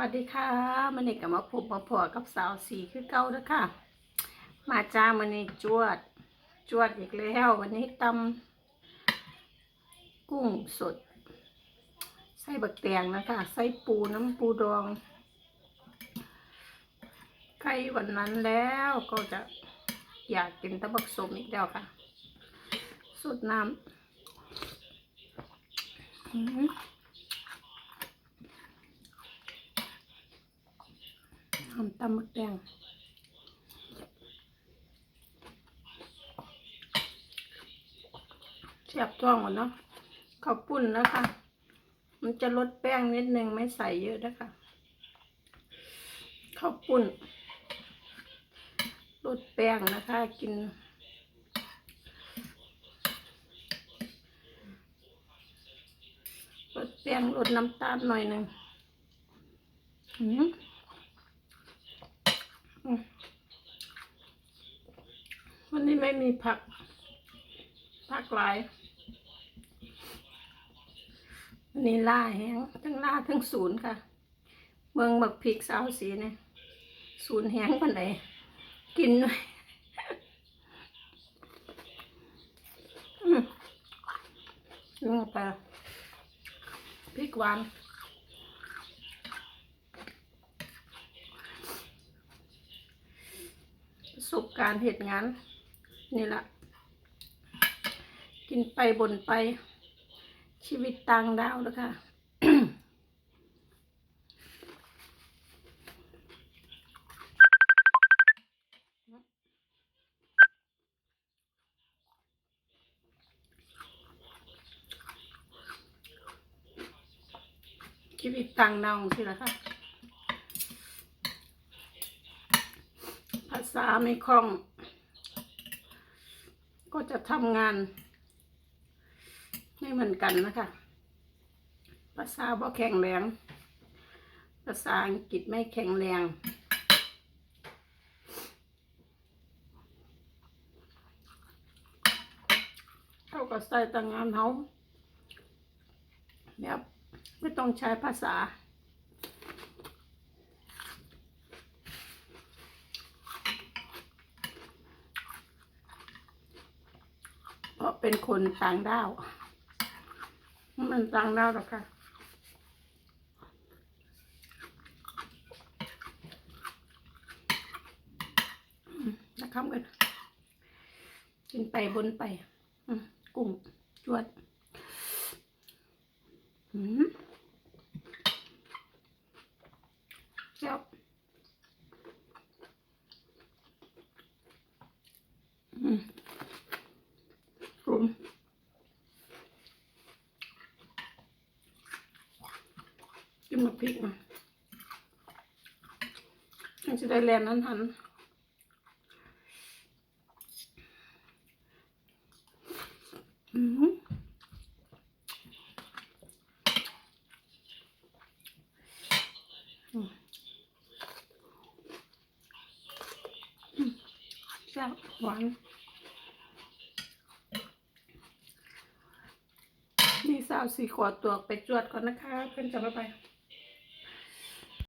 วัสดีค่ะมันนี่กับมาพบมาพอกับสาวสีคือเก่าแล้วค่ะ มาจ้ามันนี่จวด จวดอีกแล้ว วันนี้ตำกุ้งสด ใส่บักแตงนะคะใส่ปูน้ำปูดองใกล้วันนั้นแล้วก็จะอยากกินตะบักสมอีกแล้วค่ะสุดน้ำอื้อหือ ทำตำหมึกแดงเสียบท้องหมดเนาะข้าวปุ้นนะคะ มันจะลดแป้งนิดนึงไม่ใส่เยอะนะคะข้าวปุ้นลดแป้งนะคะ กินลดแป้งลดน้ำตาลหน่อยหนึ่งอืม วันนี้ไม่มีผัก ผักหลายวันนี้ล่าแห้งทั้งล่าทั้งศูนย์ค่ะ เมืองบักพริกสาวสีเนี่ยศูนย์แห้งปันไหนกินหน่อยลงไปพริกหวาน ประ สบการณ์เหตุงาน นี่แหละกินไปบ่นไป ชีวิตต่างดาวแล้วค่ะชีวิตต่างดาวสิละค่ะ ภา ษาไม่คล่อง ก็จะทำงาน ไม่เหมือนกันนะคะ ภาษาบ่แข็งแรง ภาษาอังกฤษไม่แข็งแรงเขาก็ใส่แตังงานเขาแบบไม่ต้องใช้ภาษา เป็นคนต่างด้าวมันต่างด้าวหรอกค่ะนะครับกัน กินไปบนไปกุ้งจวด อืมเจ้าอืม ผม กินมาพริกมามันจะได้แรงนั้นหันอืมอืมอืมแซ่บหวานมีสาวสี่ขวดตัวไปจวดก่อนนะคะ เพื่อนจะมาไป